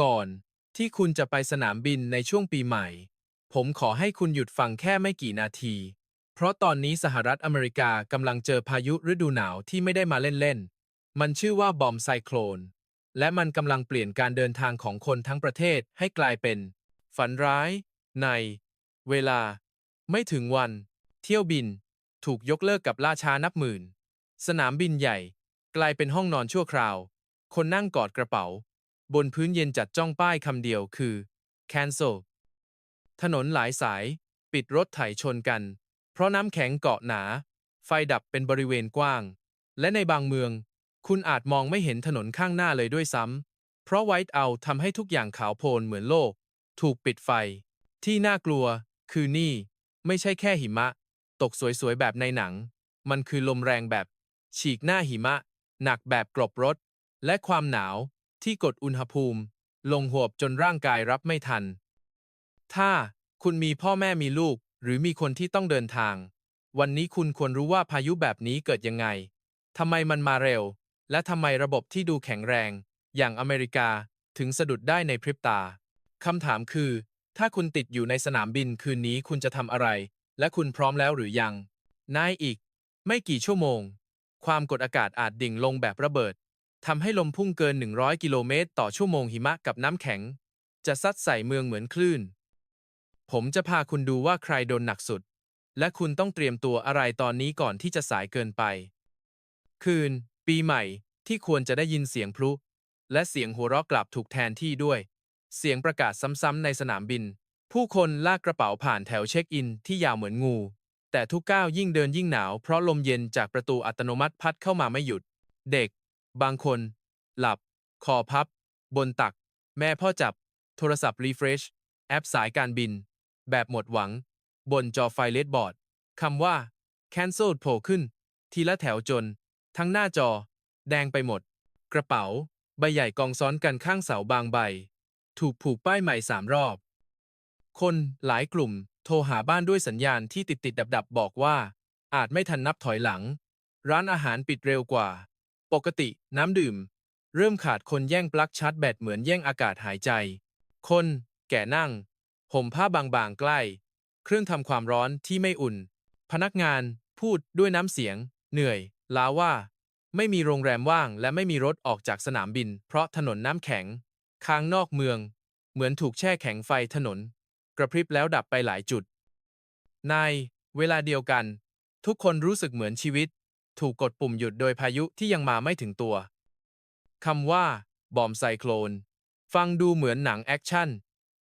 ก่อนที่คุณจะไปสนามบินในช่วงปีใหม่ ผมขอให้คุณหยุดฟังแค่ไม่กี่นาที เพราะตอนนี้สหรัฐอเมริกากำลังเจอพายุฤดูหนาวที่ไม่ได้มาเล่นๆ มันชื่อว่าบอมไซโคลน และมันกำลังเปลี่ยนการเดินทางของคนทั้งประเทศให้กลายเป็น ฝันร้าย ใน เวลา ไม่ถึงวัน เที่ยวบิน ถูกยกเลิกกับล่าช้านับหมื่น สนามบินใหญ่ กลายเป็นห้องนอนชั่วคราว คนนั่งกอดกระเป๋า บนพื้นเย็นจัดจ้องป้ายคำเดียวคือ cancel ถนนหลายสาย ปิดรถไถชนกัน เพราะน้ำแข็งเกาะหนา ไฟดับเป็นบริเวณกว้าง และในบางเมือง คุณอาจมองไม่เห็นถนนข้างหน้าเลยด้วยซ้ำ เพราะไวท์เอาทำให้ทุกอย่างขาวโพลนเหมือนโลก ถูกปิดไฟ ที่น่ากลัว คือนี่ ไม่ใช่แค่หิมะ ตกสวยๆแบบในหนัง มันคือลมแรงแบบ ฉีกหน้าหิมะ หนักแบบกรบรถ และความหนาว ที่กดอุณหภูมิ ลงหวบจนร่างกายรับไม่ทัน ถ้าคุณมีพ่อแม่มีลูก หรือมีคนที่ต้องเดินทาง วันนี้คุณควรรู้ว่าพายุแบบนี้เกิดยังไงทำไมมันมาเร็ว และทำไมระบบที่ดูแข็งแรง อย่างอเมริกาถึงสะดุดได้ในพริบตาคำถามคือ ถ้าคุณติดอยู่ในสนามบินคืนนี้คุณจะทำอะไร และคุณพร้อมแล้วหรือยังนายอีก ไม่กี่ชั่วโมง ความกดอากาศอาจดิ่งลงแบบระเบิด ทำให้ลมพุ่งเกิน 100 กิโลเมตรต่อชั่วโมงหิมะกับน้ำแข็ง จะซัดใส่เมืองเหมือนคลื่น ผมจะพาคุณดูว่าใครโดนหนักสุด และคุณต้องเตรียมตัวอะไรตอนนี้ก่อนที่จะสายเกินไป คืน ปีใหม่ ที่ควรจะได้ยินเสียงพลุ และเสียงหัวเราะกลับถูกแทนที่ด้วย เสียงประกาศซ้ำๆในสนามบิน ผู้คนลากกระเป๋าผ่านแถวเช็คอินที่ยาวเหมือนงู แต่ทุกก้าวยิ่งเดินยิ่งหนาวเพราะลมเย็นจากประตูอัตโนมัติพัดเข้ามาไม่หยุด เด็ก บางคน หลับ คอพับ บนตัก แม่พ่อจับ โทรศัพท์รีเฟรช แอปสายการบิน แบบหมดหวัง บนจอไฟเลดบอร์ดคำว่า cancel โผล่ขึ้น ทีละแถวจน ทั้งหน้าจอ แดงไปหมด กระเป๋า ใบใหญ่กองซ้อนกันข้างเสาบางใบ ถูกผูกป้ายใหม่สามรอบ คนหลายกลุ่มโทรหาบ้านด้วยสัญญาณที่ติดติดดับดับบอกว่า อาจไม่ทันนับถอยหลัง ร้านอาหารปิดเร็วกว่า ปกติ น้ำดื่ม เริ่มขาดคนแย่งปลั๊กชาร์จแบตเหมือนแย่งอากาศหายใจ คน แก่นั่ง ห่มผ้าบางๆใกล้ เครื่องทำความร้อนที่ไม่อุ่น พนักงานพูดด้วยน้ำเสียง เหนื่อย ล้าว่า ไม่มีโรงแรมว่างและไม่มีรถออกจากสนามบิน เพราะถนนน้ำแข็ง ค้างนอกเมือง เหมือนถูกแช่แข็งไฟถนน กระพริบแล้วดับไปหลายจุด ใน เวลาเดียวกัน ทุกคนรู้สึกเหมือนชีวิต ถูกกดปุ่มหยุดโดยพายุที่ยังมาไม่ถึงตัว คำว่า บอมไซโคลน ฟังดูเหมือนหนังแอคชั่น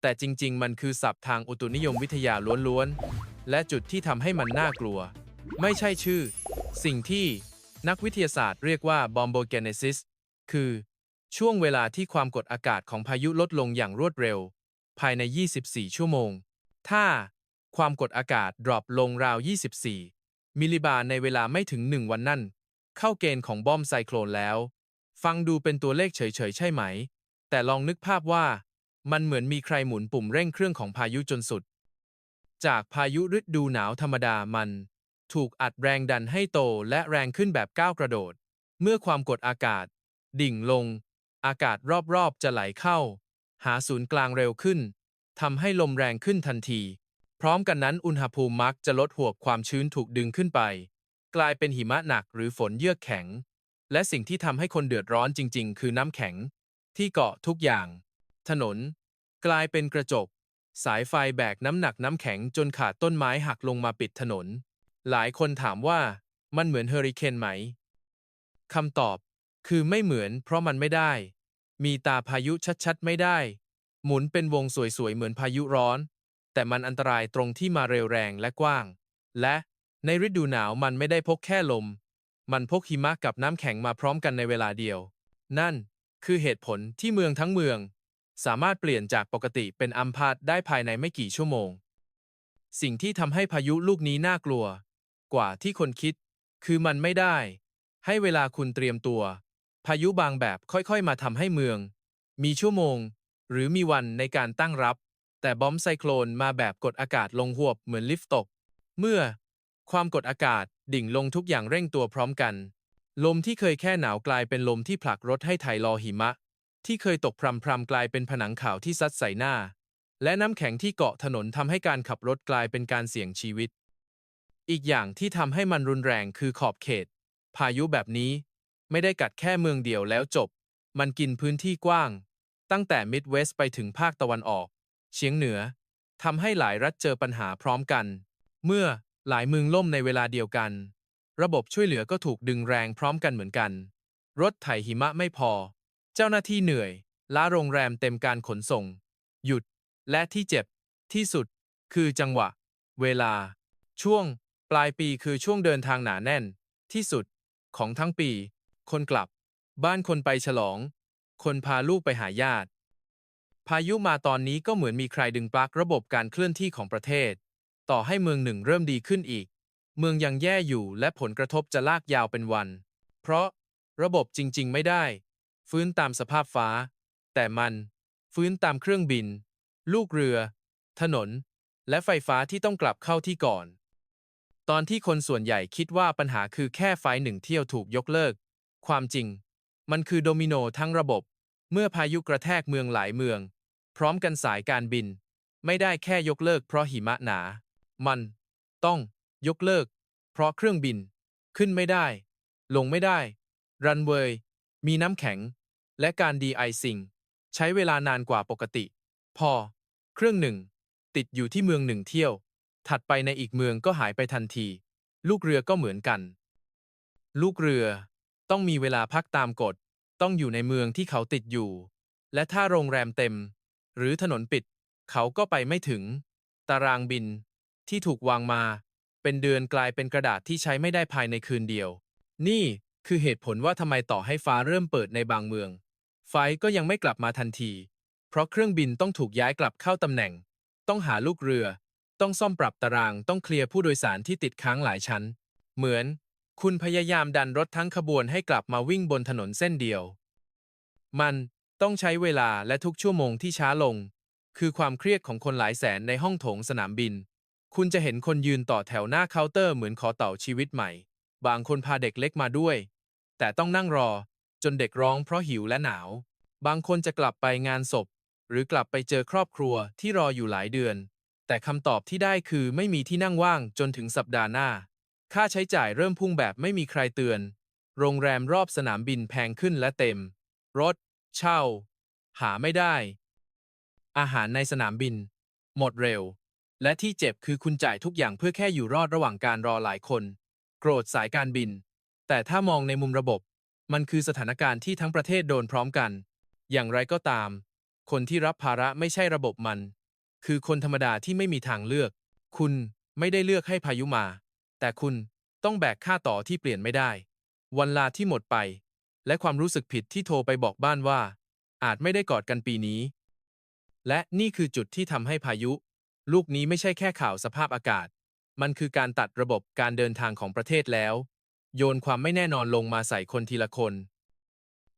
แต่จริง ๆ มันคือศัพท์ทางอุตุนิยมวิทยาล้วนๆ และจุดที่ทำให้มันน่ากลัว ไม่ใช่ชื่อ สิ่งที่นักวิทยาศาสตร์เรียกว่า bombogenesis คือ ช่วงเวลาที่ความกดอากาศของพายุลดลงอย่างรวดเร็ว ภายใน 24 ชั่วโมง ถ้าความกดอากาศดรอปลงราว 24 มิลลิบาร์ในเวลาไม่ถึง1วันนั่น เข้าเกณฑ์ของบอมไซโคลนแล้ว ฟังดูเป็นตัวเลขเฉยๆ ใช่ไหม แต่ลองนึกภาพว่า มันเหมือนมีใครหมุนปุ่มเร่งเครื่องของพายุจนสุด จากพายุฤดูหนาวธรรมดามัน ถูกอัดแรงดันให้โตและแรงขึ้นแบบก้าวกระโดด เมื่อความกดอากาศ ดิ่งลง อากาศรอบๆจะไหลเข้า หาศูนย์กลางเร็วขึ้นทำให้ลมแรงขึ้นทันที ร้อมกันนั้นอุณหภูมิมักจะลดหวบความชื้นถูกดึงขึ้นไป กลายเป็นหิมะหนักหรือฝนเยือกแข็ง และสิ่งที่ทำให้คนเดือดร้อนจริง ๆ คือน้ำแข็ง ที่เกาะทุกอย่าง ถนน กลายเป็นกระจก สายไฟแบกน้ำหนักน้ำแข็งจนขาดต้นไม้หักลงมาปิดถนน หลายคนถามว่ามันเหมือนเฮอริเคนไหมคำตอบคือไม่เหมือนเพราะมันไม่ได้ มีตาพายุชัดๆ ไม่ได้ หมุนเป็นวงสวยๆ เหมือนพายุร้อน แต่มันอันตรายตรงที่มาเร็วแรงและกว้าง และในฤดูหนาวมันไม่ได้พกแค่ลม มันพกหิมะกับน้ำแข็งมาพร้อมกันในเวลาเดียว นั่นคือเหตุผลที่เมืองทั้งเมือง สามารถเปลี่ยนจากปกติเป็นอัมพาตได้ภายในไม่กี่ชั่วโมง สิ่งที่ทำให้พายุลูกนี้น่ากลัว กว่าที่คนคิด คือมันไม่ได้ ให้เวลาคุณเตรียมตัว พายุบางแบบค่อยๆ มาทำให้เมือง มีชั่วโมง หรือมีวันในการตั้งรับ แต่บอมไซโคลนมาแบบกดอากาศลงหวบเหมือนลิฟต์ตก เมื่อ ความกดอากาศดิ่งลงทุกอย่างเร่งตัวพร้อมกัน ลมที่เคยแค่หนาวกลายเป็นลมที่ผลักรถให้ไถลอหิมะ ที่เคยตกพรำๆกลายเป็นผนังขาวที่ซัดใส่หน้า และน้ำแข็งที่เกาะถนนทำให้การขับรถกลายเป็นการเสี่ยงชีวิต อีกอย่างที่ทำให้มันรุนแรงคือขอบเขต พายุแบบนี้ ไม่ได้กัดแค่เมืองเดียวแล้วจบ มันกินพื้นที่กว้าง ตั้งแต่มิดเวสต์ไปถึงภาคตะวันออก เฉียงเหนือทำให้หลายรัฐเจอปัญหาพร้อมกัน เมื่อหลายเมืองล่มในเวลาเดียวกัน ระบบช่วยเหลือก็ถูกดึงแรงพร้อมกันเหมือนกัน รถไถหิมะไม่พอ เจ้าหน้าที่เหนื่อยล้าโรงแรมเต็มการขนส่ง หยุด และที่เจ็บ ที่สุด คือจังหวะ เวลา ช่วง ปลายปีคือช่วงเดินทางหนาแน่น ที่สุด ของทั้งปี คนกลับ บ้านคนไปฉลอง คนพาลูกไปหาญาติ พายุมาตอนนี้ก็เหมือนมีใครดึงปลั๊กระบบการเคลื่อนที่ของประเทศ ต่อให้เมืองหนึ่งเริ่มดีขึ้นอีก เมืองยังแย่อยู่และผลกระทบจะลากยาวเป็นวัน เพราะระบบจริง ๆ ไม่ได้ ฟื้นตามสภาพฟ้า แต่มัน ฟื้นตามเครื่องบิน ลูกเรือ ถนน และไฟฟ้าที่ต้องกลับเข้าที่ก่อน ตอนที่คนส่วนใหญ่คิดว่าปัญหาคือแค่ไฟหนึ่งเที่ยวถูกยกเลิก ความจริง มันคือโดมิโนทั้งระบบ เมื่อพายุกระแทกเมืองหลายเมือง พร้อมกันสายการบิน ไม่ได้แค่ยกเลิกเพราะหิมะหนา มัน ต้อง ยกเลิก เพราะเครื่องบิน ขึ้นไม่ได้ ลงไม่ได้ รันเวย์ มีน้ำแข็ง และการดีไอซิงใช้เวลานานกว่าปกติ พอ เครื่องหนึ่ง ติดอยู่ที่เมืองหนึ่งเที่ยว ถัดไปในอีกเมืองก็หายไปทันที ลูกเรือก็เหมือนกัน ลูกเรือ ต้องมีเวลาพักตามกฎ ต้องอยู่ในเมืองที่เขาติดอยู่ และถ้าโรงแรมเต็ม หรือถนนปิด เขาก็ไปไม่ถึง ตารางบิน ที่ถูกวางมา เป็นเดือนกลายเป็นกระดาษที่ใช้ไม่ได้ภายในคืนเดียว นี่คือเหตุผลว่าทำไมต่อให้ฟ้าเริ่มเปิดในบางเมือง ไฟก็ยังไม่กลับมาทันที เพราะเครื่องบินต้องถูกย้ายกลับเข้าตำแหน่ง ต้องหาลูกเรือ ต้องซ่อมปรับตารางต้องเคลียร์ผู้โดยสารที่ติดค้างหลายชั้น เหมือน คุณพยายามดันรถทั้งขบวนให้กลับมาวิ่งบนถนนเส้นเดียว มัน ต้องใช้เวลาและทุกชั่วโมงที่ช้าลง คือความเครียดของคนหลายแสนในห้องโถงสนามบิน คุณจะเห็นคนยืนต่อแถวหน้าเคาน์เตอร์เหมือนขอเต่าชีวิตใหม่ บางคนพาเด็กเล็กมาด้วย แต่ต้องนั่งรอ จนเด็กร้องเพราะหิวและหนาว บางคนจะกลับไปงานศพ หรือกลับไปเจอครอบครัวที่รออยู่หลายเดือน แต่คำตอบที่ได้คือไม่มีที่นั่งว่างจนถึงสัปดาห์หน้า ค่าใช้จ่ายเริ่มพุ่งแบบไม่มีใครเตือน โรงแรมรอบสนามบินแพงขึ้นและเต็ม รถ เช่า หาไม่ได้ อาหารในสนามบิน หมดเร็ว และที่เจ็บคือคุณจ่ายทุกอย่างเพื่อแค่อยู่รอดระหว่างการรอหลายคน โกรธสายการบิน แต่ถ้ามองในมุมระบบ มันคือสถานการณ์ที่ทั้งประเทศโดนพร้อมกัน อย่างไรก็ตาม คนที่รับภาระไม่ใช่ระบบมัน คือคนธรรมดาที่ไม่มีทางเลือก คุณไม่ได้เลือกให้พายุมา แต่คุณต้องแบกค่าต่อที่เปลี่ยนไม่ได้ วันลาที่หมดไป และความรู้สึกผิดที่โทรไปบอกบ้านว่า อาจไม่ได้กอดกันปีนี้ และนี่คือจุดที่ทำให้พายุ ลูกนี้ไม่ใช่แค่ข่าวสภาพอากาศ มันคือการตัดระบบการเดินทางของประเทศแล้ว โยนความไม่แน่นอนลงมาใส่คนทีละคน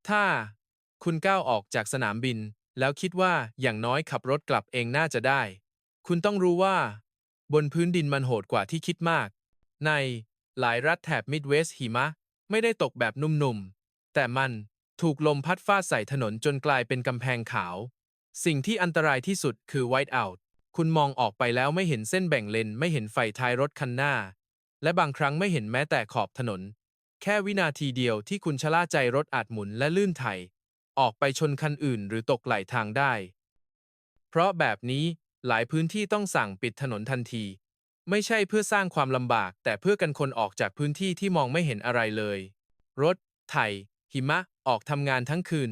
ถ้าคุณก้าวออกจากสนามบิน แล้วคิดว่าอย่างน้อยขับรถกลับเองน่าจะได้ คุณต้องรู้ว่า บนพื้นดินมันโหดกว่าที่คิดมาก ในหลายรัฐแถบมิดเวสต์หิมะ ไม่ได้ตกแบบนุ่มๆ แต่มันถูกลมพัดฟาดใส่ถนนจนกลายเป็นกำแพงขาว สิ่งที่อันตรายที่สุดคือไวท์เอาท์คุณมองออกไปแล้วไม่เห็นเส้นแบ่งเลนไม่เห็นไฟท้ายรถคันหน้า และบางครั้งไม่เห็นแม้แต่ขอบถนน แค่วินาทีเดียวที่คุณชะล่าใจรถอาจหมุนและลื่นไถ ออกไปชนคันอื่นหรือตกไหลทางได้ เพราะแบบนี้หลายพื้นที่ต้องสั่งปิดถนนทันที ไม่ใช่เพื่อสร้างความลำบาก แต่เพื่อกันคนออกจากพื้นที่ที่มองไม่เห็นอะไรเลย รถ ไถ หิมะออกทำงานทั้งคืน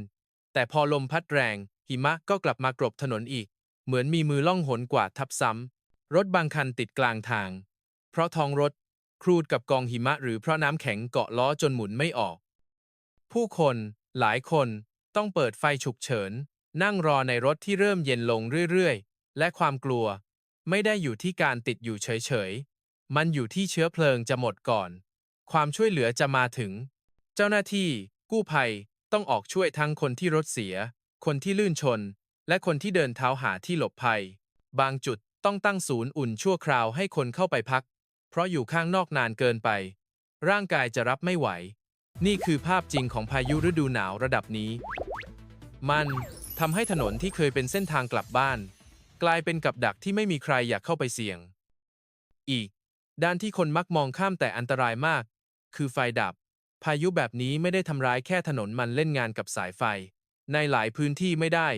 แต่พอลมพัดแรง หิมะก็กลับมากรบถนนอีก เหมือนมีมือล่องหนกวาดทับซ้ำรถบางคันติดกลางทาง เพราะท้องรถครูดกับกองหิมะหรือเพราะน้ำแข็งเกาะล้อจนหมุนไม่ออก ผู้คนหลายคนต้องเปิดไฟฉุกเฉิน นั่งรอในรถที่เริ่มเย็นลงเรื่อยๆ และความกลัว ไม่ได้อยู่ที่การติดอยู่เฉยๆ มันอยู่ที่เชื้อเพลิงจะหมดก่อน ความช่วยเหลือจะมาถึง เจ้าหน้าที่ กู้ภัยต้องออกช่วยทั้งคนที่รถเสีย คนที่ลื่นชน และคนที่เดินเท้าหาที่หลบภัย บางจุดต้องตั้งศูนย์อุ่นชั่วคราวให้คนเข้าไปพัก เพราะอยู่ข้างนอกนานเกินไป ร่างกายจะรับไม่ไหว นี่คือภาพจริงของพายุฤดูหนาวระดับนี้ มันทำให้ถนนที่เคยเป็นเส้นทางกลับบ้าน กลายเป็นกับดักที่ไม่มีใครอยากเข้าไปเสี่ยง อีก ด้านที่คนมักมองข้ามแต่อันตรายมาก คือไฟดับ พายุแบบนี้ไม่ได้ทำร้ายแค่ถนนมันเล่นงานกับสายไฟ ในหลายพื้นที่ไม่ได้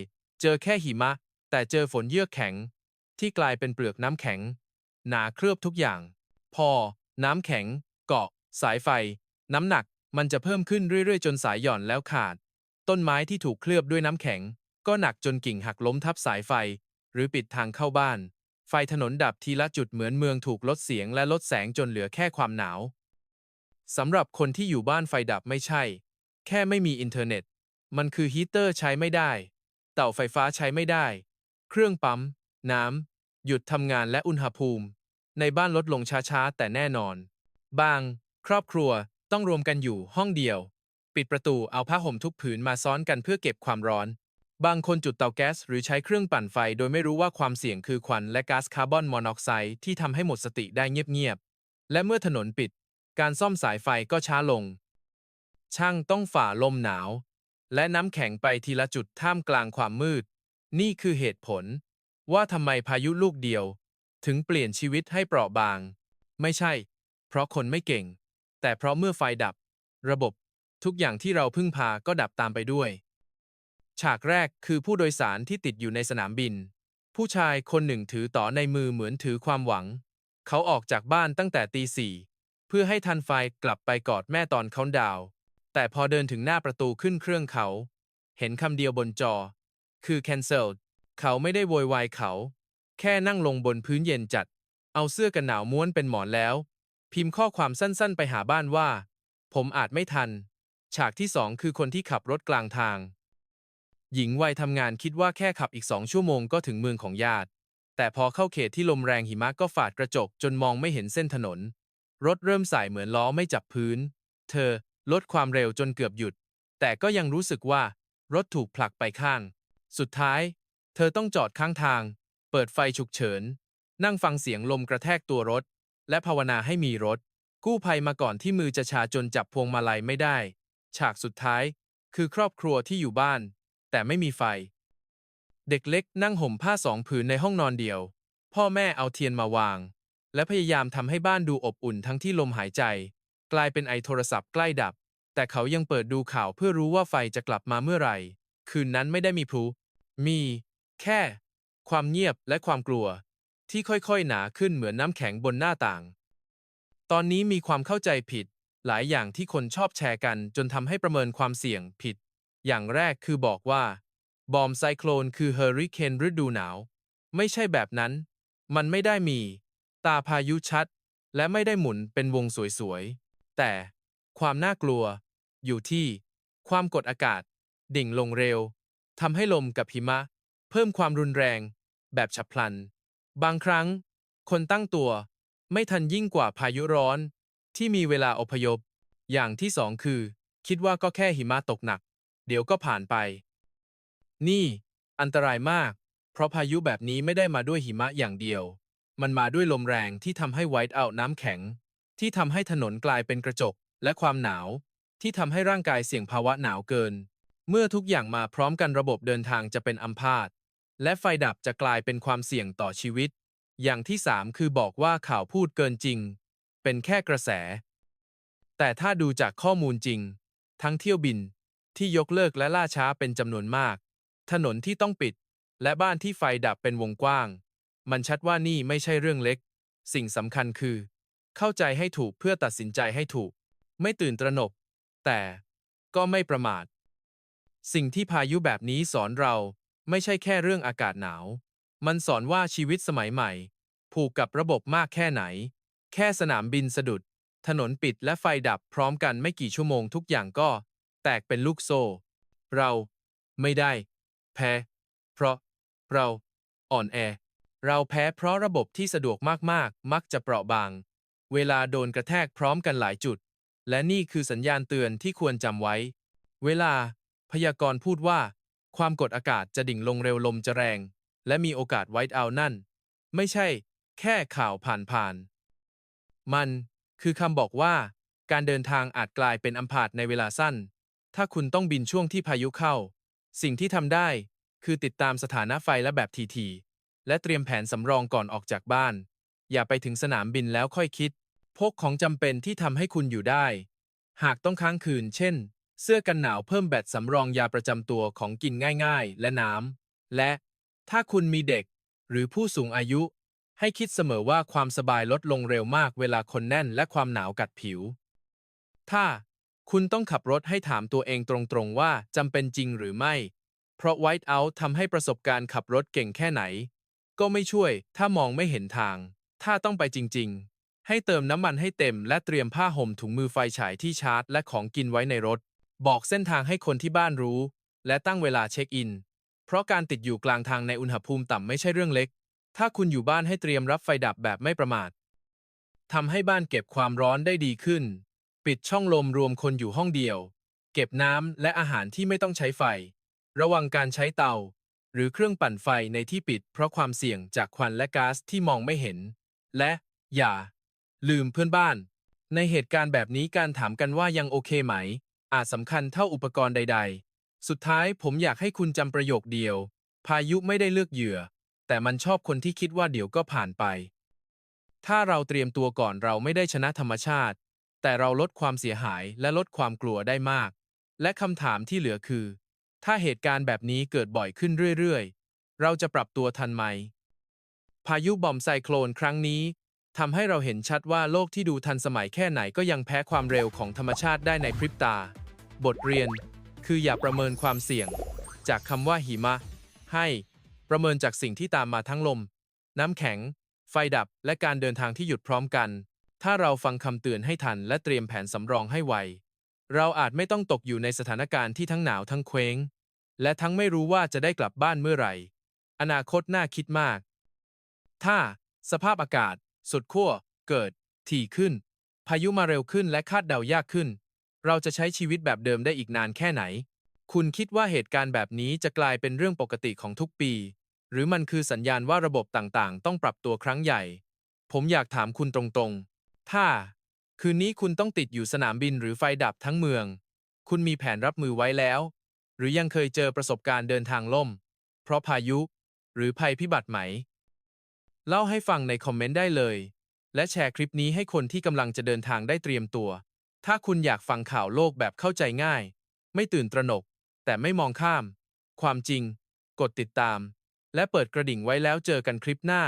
เจอแค่หิมะ แต่เจอฝนเยือกแข็ง ที่กลายเป็นเปลือกน้ำแข็ง หนาเคลือบทุกอย่าง พอ น้ำแข็ง เกาะ สายไฟ น้ำหนักมันจะเพิ่มขึ้นเรื่อยๆ จนสายหย่อนแล้วขาด ต้นไม้ที่ถูกเคลือบด้วยน้ำแข็ง ก็หนักจนกิ่งหักล้มทับสายไฟ หรือปิดทางเข้าบ้าน ไฟถนนดับทีละจุดเหมือนเมืองถูกลดเสียงและลดแสงจนเหลือแค่ความหนาว สำหรับคนที่อยู่บ้านไฟดับไม่ใช่ แค่ไม่มีอินเทอร์เน็ต มันคือฮีเตอร์ใช้ไม่ได้ เต่าไฟฟ้าใช้ไม่ได้ เครื่องปั๊ม น้ำ หยุดทำงานและอุณหภูมิ ในบ้านลดลงช้าๆ แต่แน่นอน บาง ครอบครัวต้องรวมกันอยู่ห้องเดียว ปิดประตูเอาผ้าห่มทุกผืนมาซ้อนกันเพื่อเก็บความร้อน บางคนจุดเตาแก๊สหรือใช้เครื่องปั่นไฟโดยไม่รู้ว่าความเสี่ยงคือควันและก๊าซคาร์บอนมอนอกไซด์ที่ทำให้หมดสติได้เงียบๆและเมื่อถนนปิด การซ่อมสายไฟก็ช้าลง ช่างต้องฝ่าลมหนาว และน้ำแข็งไปทีละจุดท่ามกลางความมืด นี่คือเหตุผล ว่าทำไมพายุลูกเดียว ถึงเปลี่ยนชีวิตให้เปราะบาง ไม่ใช่ เพราะคนไม่เก่ง แต่เพราะเมื่อไฟดับ ระบบทุกอย่างที่เราพึ่งพาก็ดับตามไปด้วย ฉากแรกคือผู้โดยสารที่ติดอยู่ในสนามบิน ผู้ชายคนหนึ่งถือต่อในมือเหมือนถือความหวัง เขาออกจากบ้านตั้งแต่ตีสี่ เพื่อให้ทันไฟกลับไปกอดแม่ตอนเขาดาว แต่พอเดินถึงหน้าประตูขึ้นเครื่องเขา เห็นคำเดียวบนจอ คือ cancelled เขาไม่ได้โวยวายเขา แค่นั่งลงบนพื้นเย็นจัด เอาเสื้อกันหนาวม้วนเป็นหมอนแล้ว พิมพ์ข้อความสั้นๆ ไปหาบ้านว่า ผมอาจไม่ทัน ฉากที่สองคือคนที่ขับรถกลางทาง หญิงวัยทำงานคิดว่าแค่ขับอีกสองชั่วโมงก็ถึงเมืองของญาติ แต่พอเข้าเขตที่ลมแรงหิมะก็ฝาดกระจกจนมองไม่เห็นเส้นถนน รถเริ่มสายเหมือนล้อไม่จับพื้น เธอลดความเร็วจนเกือบหยุด แต่ก็ยังรู้สึกว่ารถถูกผลักไปข้าง สุดท้าย เธอต้องจอดข้างทาง เปิดไฟฉุกเฉิน นั่งฟังเสียงลมกระแทกตัวรถ และภาวนาให้มีรถ กู้ภัยมาก่อนที่มือจะชาจนจับพวงมาลัยไม่ได้ ฉากสุดท้าย คือครอบครัวที่อยู่บ้าน แต่ไม่มีไฟ เด็กเล็กนั่งห่มผ้าสองผืนในห้องนอนเดียว พ่อแม่เอาเทียนมาวาง และพยายามทำให้บ้านดูอบอุ่นทั้งที่ลมหายใจ กลายเป็นไอโทรศัพท์ใกล้ดับ แต่เขายังเปิดดูข่าวเพื่อรู้ว่าไฟจะกลับมาเมื่อไหร่ คืนนั้นไม่ได้มีพลุมี แค่ ความเงียบและความกลัว ที่ค่อยๆหนาขึ้นเหมือนน้ำแข็งบนหน้าต่าง ตอนนี้มีความเข้าใจผิด หลายอย่างที่คนชอบแชร์กันจนทำให้ประเมินความเสี่ยงผิด อย่างแรกคือบอกว่า บอมไซโคลนคือเฮอริเคนฤดูหนาว ไม่ใช่แบบนั้น มันไม่ได้มี ตาพายุชัด และไม่ได้หมุนเป็นวงสวยๆ แต่ความน่ากลัว อยู่ที่ ความกดอากาศ ดิ่งลงเร็วทำให้ลมกับหิมะ เพิ่มความรุนแรง แบบฉับพลัน บางครั้ง คนตั้งตัว ไม่ทันยิ่งกว่าพายุร้อน ที่มีเวลาอพยพ อย่างที่สองคือ คิดว่าก็แค่หิมะตกหนัก เดี๋ยวก็ผ่านไป นี่ อันตรายมาก เพราะพายุแบบนี้ไม่ได้มาด้วยหิมะอย่างเดียว มันมาด้วยลมแรงที่ทำให้ไวท์เอาน้ำแข็ง ที่ทำให้ถนนกลายเป็นกระจก และความหนาว ที่ทำให้ร่างกายเสี่ยงภาวะหนาวเกิน เมื่อทุกอย่างมาพร้อมกันระบบเดินทางจะเป็นอัมพาตและไฟดับจะกลายเป็นความเสี่ยงต่อชีวิต อย่างที่สามคือบอกว่าข่าวพูดเกินจริง เป็นแค่กระแส แต่ถ้าดูจากข้อมูลจริง ทั้งเที่ยวบินที่ยกเลิกและล่าช้าเป็นจำนวนมาก ถนนที่ต้องปิด และบ้านที่ไฟดับเป็นวงกว้าง มันชัดว่านี่ไม่ใช่เรื่องเล็ก สิ่งสำคัญคือ เข้าใจให้ถูกเพื่อตัดสินใจให้ถูก ไม่ตื่นตระหนก แต่ก็ไม่ประมาท สิ่งที่พายุแบบนี้สอนเราไม่ใช่แค่เรื่องอากาศหนาว มันสอนว่าชีวิตสมัยใหม่ ผูกกับระบบมากแค่ไหน แค่สนามบินสะดุด ถนนปิดและไฟดับพร้อมกันไม่กี่ชั่วโมงทุกอย่างก็ แตกเป็นลูกโซ่ เราไม่ได้ แพ้ เพราะเราอ่อนแอ เราแพ้เพราะระบบที่สะดวกมากๆ มักจะเปราะบาง เวลาโดนกระแทกพร้อมกันหลายจุด และนี่คือสัญญาณเตือนที่ควรจำไว้ เวลา พยากรณ์พูดว่า ความกดอากาศจะดิ่งลงเร็วลมจะแรง และมีโอกาสไวท์เอานั่น ไม่ใช่ แค่ข่าวผ่านๆ มัน คือคำบอกว่า การเดินทางอาจกลายเป็นอัมพาตในเวลาสั้น ถ้าคุณต้องบินช่วงที่พายุเข้า สิ่งที่ทำได้ คือติดตามสถานะไฟและแบบทีๆ และเตรียมแผนสำรองก่อนออกจากบ้าน อย่าไปถึงสนามบินแล้วค่อยคิด พกของจำเป็นที่ทำให้คุณอยู่ได้ หากต้องค้างคืน เช่น เสื้อกันหนาวเพิ่มแบตสำรองยาประจำตัวของกินง่ายๆ และน้ำ และ ถ้าคุณมีเด็ก หรือผู้สูงอายุ ให้คิดเสมอว่าความสบายลดลงเร็วมากเวลาคนแน่นและความหนาวกัดผิว ถ้าคุณต้องขับรถให้ถามตัวเองตรงๆว่าจำเป็นจริงหรือไม่ เพราะ White Out ทำให้ประสบการณ์ขับรถเก่งแค่ไหน ก็ไม่ช่วย ถ้ามองไม่เห็นทาง ถ้าต้องไปจริง ๆ ให้เติมน้ำมันให้เต็ม และเตรียมผ้าห่มถุงมือไฟฉายที่ชาร์จ และของกินไว้ในรถ บอกเส้นทางให้คนที่บ้านรู้ และตั้งเวลาเช็คอิน เพราะการติดอยู่กลางทางในอุณหภูมิต่ำไม่ใช่เรื่องเล็ก ถ้าคุณอยู่บ้านให้เตรียมรับไฟดับแบบไม่ประมาททำให้บ้านเก็บความร้อนได้ดีขึ้น ปิดช่องลมรวมคนอยู่ห้องเดียว เก็บน้ำและอาหารที่ไม่ต้องใช้ไฟ ระวังการใช้เตา หรือเครื่องปั่นไฟในที่ปิด เพราะความเสี่ยงจากควันและก๊าซที่มองไม่เห็น และอย่า ลืมเพื่อนบ้าน ในเหตุการณ์แบบนี้การถามกันว่ายังโอเคไหม อาจสำคัญเท่าอุปกรณ์ใด ๆ สุดท้ายผมอยากให้คุณจำประโยคเดียว พายุไม่ได้เลือกเหยื่อ แต่มันชอบคนที่คิดว่าเดี๋ยวก็ผ่านไป ถ้าเราเตรียมตัวก่อนเราไม่ได้ชนะธรรมชาติ แต่เราลดความเสียหายและลดความกลัวได้มาก และคำถามที่เหลือคือ ถ้าเหตุการณ์แบบนี้เกิดบ่อยขึ้นเรื่อยๆ เราจะปรับตัวทันไหม พายุบอมไซโคลนครั้งนี้ทำให้เราเห็นชัดว่าโลกที่ดูทันสมัยแค่ไหนก็ยังแพ้ความเร็วของธรรมชาติได้ในพริบตา บทเรียน คืออย่าประเมินความเสี่ยง จากคำว่าหิมะ ให้ ประเมินจากสิ่งที่ตามมาทั้งลม น้ำแข็ง ไฟดับ และการเดินทางที่หยุดพร้อมกัน ถ้าเราฟังคำเตือนให้ทันและเตรียมแผนสำรองให้ไว เราอาจไม่ต้องตกอยู่ในสถานการณ์ที่ทั้งหนาวทั้งเคว้ง และทั้งไม่รู้ว่าจะได้กลับบ้านเมื่อไหร่ อนาคตน่าคิดมาก ถ้า สภาพอากาศ สุดขั้ว เกิด ถี่ขึ้น พายุมาเร็วขึ้นและคาดเดายากขึ้น เราจะใช้ชีวิตแบบเดิมได้อีกนานแค่ไหน คุณคิดว่าเหตุการณ์แบบนี้จะกลายเป็นเรื่องปกติของทุกปี หรือมันคือสัญญาณว่าระบบต่างๆ ต้องปรับตัวครั้งใหญ่ ผมอยากถามคุณตรงๆ ถ้า คืนนี้คุณต้องติดอยู่สนามบินหรือไฟดับทั้งเมือง คุณมีแผนรับมือไว้แล้ว หรือยังเคยเจอประสบการณ์เดินทางล่ม เพราะพายุ หรือภัยพิบัติไหม เล่าให้ฟังในคอมเมนต์ได้เลย และแชร์คลิปนี้ให้คนที่กำลังจะเดินทางได้เตรียมตัว ถ้าคุณอยากฟังข่าวโลกแบบเข้าใจง่าย ไม่ตื่นตระหนก แต่ไม่มองข้าม ความจริง กดติดตาม และเปิดกระดิ่งไว้แล้วเจอกันคลิปหน้า